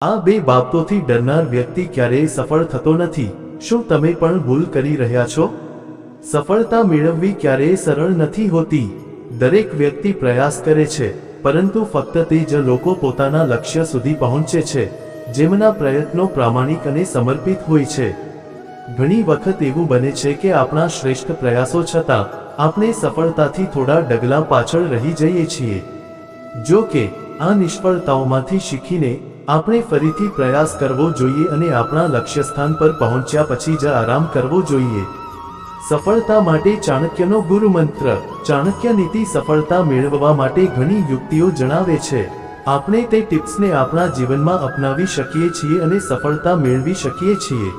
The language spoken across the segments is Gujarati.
આ બે બાબતોથી ડરનાર વ્યક્તિ ક્યારેય સફળ થતો નથી. શું તમે પણ ભૂલ કરી રહ્યા છો? સફળતા મેળવવી ક્યારેય સરળ નથી હોતી. દરેક વ્યક્તિ પ્રયાસ કરે છે, પરંતુ ફક્ત તે જ લોકો પોતાના લક્ષ્ય સુધી પહોંચે છે, જેમના પ્રયત્નો પ્રામાણિક અને સમર્પિત હોય છે. ઘણી વખત એવું બને છે કે આપણા શ્રેષ્ઠ પ્રયાસો છતાં, આપણે સફળતાથી થોડા ડગલા પાછળ રહી જઈએ છીએ. જો કે, આ નિષ્ફળતાઓમાંથી શીખીને આપણે ફરીથી પ્રયાસ કરવો જોઈએ અને આપણા લક્ષ્ય સ્થાન પર પહોંચ્યા પછી જ આરામ કરવો જોઈએ. સફળતા માટે ચાણક્યનો ગુરુમંત્ર, ચાણક્ય નીતિ સફળતા મેળવવા માટે ઘણી યુક્તિઓ જણાવે છે. આપણે તે ટિપ્સને આપણા જીવનમાં અપનાવી શકીએ છીએ અને સફળતા મેળવી શકીએ છીએ.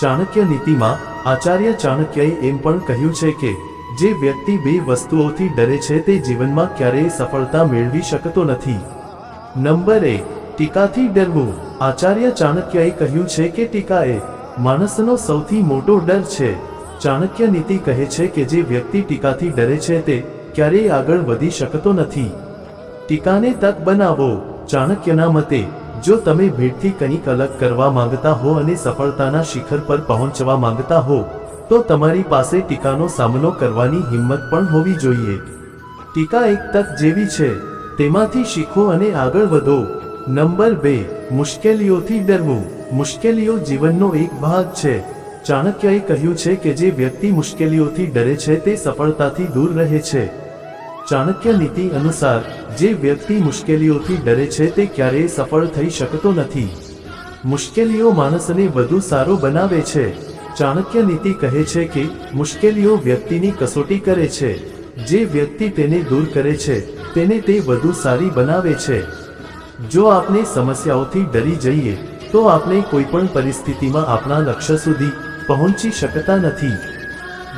ચાણક્ય નીતિમાં, આચાર્ય ચાણક્યએ એમ પણ કહ્યું છે કે, જે વ્યક્તિ બે વસ્તુઓથી ડરે છે તે જીવનમાં ક્યારેય સફળતા મેળવી શકતો નથી. નંબર એક ટીકાથી ડરવું. આચાર્ય ચાણક્યએ કહ્યું છે કે ટીકા એ માણસનો સૌથી મોટો ડર છે. ચાણક્ય નીતિ કહે છે કે જે વ્યક્તિ ટીકાથી ડરે છે તે ક્યારેય આગળ વધી શકતો નથી. ટીકાને તક બનાવો. ચાણક્યના મતે, જો તમે ભીડથી કંઈક અલગ કરવા માંગતા હો અને સફળતાના શિખર પર પહોંચવા માંગતા હો, તો તમારી પાસે ટીકાનો સામનો કરવાની હિંમત પણ હોવી જોઈએ. ટીકા એક તક જેવી છે. તેમાંથી શીખો અને આગળ વધો. નંબર બે, મુશ્કેલીઓથી ડરવું. મુશ્કેલીઓ જીવનનો એક ભાગ છે. ચાણક્યએ કહ્યું છે કે જે વ્યક્તિ મુશ્કેલીઓથી ડરે છે તે સફળતાથી દૂર રહે છે. ચાણક્ય નીતિ અનુસાર, જે વ્યક્તિ મુશ્કેલીઓથી ડરે છે તે ક્યારેય સફળ થઈ શકતો નથી. મુશ્કેલીઓ માણસને વધુ સારો બનાવે છે. ચાણક્ય નીતિ કહે છે કે, મુશ્કેલીઓ વ્યક્તિની કસોટી કરે છે. જે વ્યક્તિ તેને દૂર કરે છે, તેને તે વધુ સારી બનાવે છે. જો આપણે સમસ્યાઓથી ડરી જઈએ, તો આપણે કોઈ પણ પરિસ્થિતિમાં આપણા લક્ષ્ય સુધી પહોંચી શકતા નથી.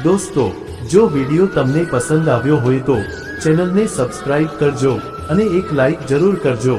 દોસ્તો, જો વીડિયો તમને પસંદ આવ્યો હોય તો ચેનલને સબસ્ક્રાઇબ કરજો અને એક લાઈક જરૂર કરજો.